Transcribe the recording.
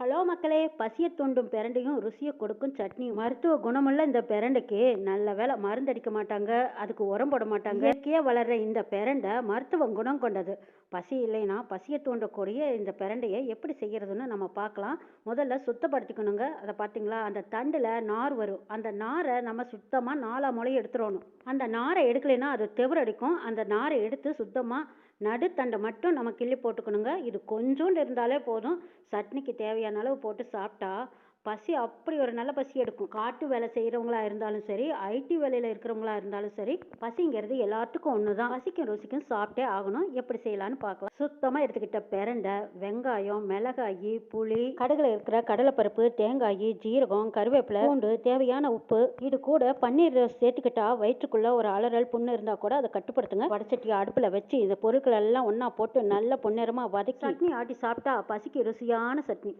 Hello மக்களே பசியை தூண்டும் பிரண்டையும் ருசியை கொடுக்கும் சட்னி மருத்துவ குணமுள்ள இந்த பிரண்டைக்கு நல்ல வேலை மருந்தடிக்க மாட்டாங்க. அதுக்கு உரம் போட மாட்டாங்க. இயற்கையாக வளர்ற இந்த பிரண்டை மருத்துவ குணம் கொண்டது. பசி இல்லைன்னா பசியை தூண்டக்கூடிய இந்த பிரண்டையை எப்படி செய்கிறதுன்னு நம்ம பார்க்கலாம். முதல்ல சுத்தப்படுத்திக்கணுங்க. அதை பார்த்தீங்களா? அந்த தண்டில் நார் வரும். அந்த நாரை நம்ம சுத்தமாக நாலா முளையும் எடுத்துடணும். அந்த நாரை எடுக்கலைன்னா அது தெவரடிக்கும் அந்த நாரை எடுத்து சுத்தமாக நடுத்தண்டை மட்டும் நம்ம கிள்ளி போட்டுக்கணுங்க. இது கொஞ்சோண்டு இருந்தாலே போதும். சட்னிக்கு தேவையான தேவையான அளவு போட்டு சாப்பிட்டா பசி அப்படி ஒரு நல்ல பசி எடுக்கும். காட்டு வேலை செய்கிறவங்களா இருந்தாலும் சரி ஐடி வேலையில் இருக்கிறவங்களா இருந்தாலும் சரி பசிங்கிறது எல்லாத்துக்கும் ஒன்று தான் பசிக்கும் ருசிக்கும் சாப்பிட்டே ஆகணும். எப்படி செய்யலான்னு பார்க்கலாம். சுத்தமாக எடுத்துக்கிட்ட பெரண்டை வெங்காயம் மிளகாய் புளி கடுகில் இருக்கிற கடலைப்பருப்பு தேங்காய் ஜீரகம் கருவேப்பிலை பூண்டு தேவையான உப்பு இது கூட பன்னீர் சேர்த்துக்கிட்டா வயிற்றுக்குள்ள ஒரு அலறல் புண்ணு இருந்தால் கூட அதை கட்டுப்படுத்துங்க. வடச்சட்டி அடுப்பில் வச்சு இந்த பொருட்கள் எல்லாம் ஒன்றா போட்டு நல்ல பொன்னிறமாக வதக்கி சட்னி ஆட்டி சாப்பிட்டா பசிக்கு ருசியான சட்னி.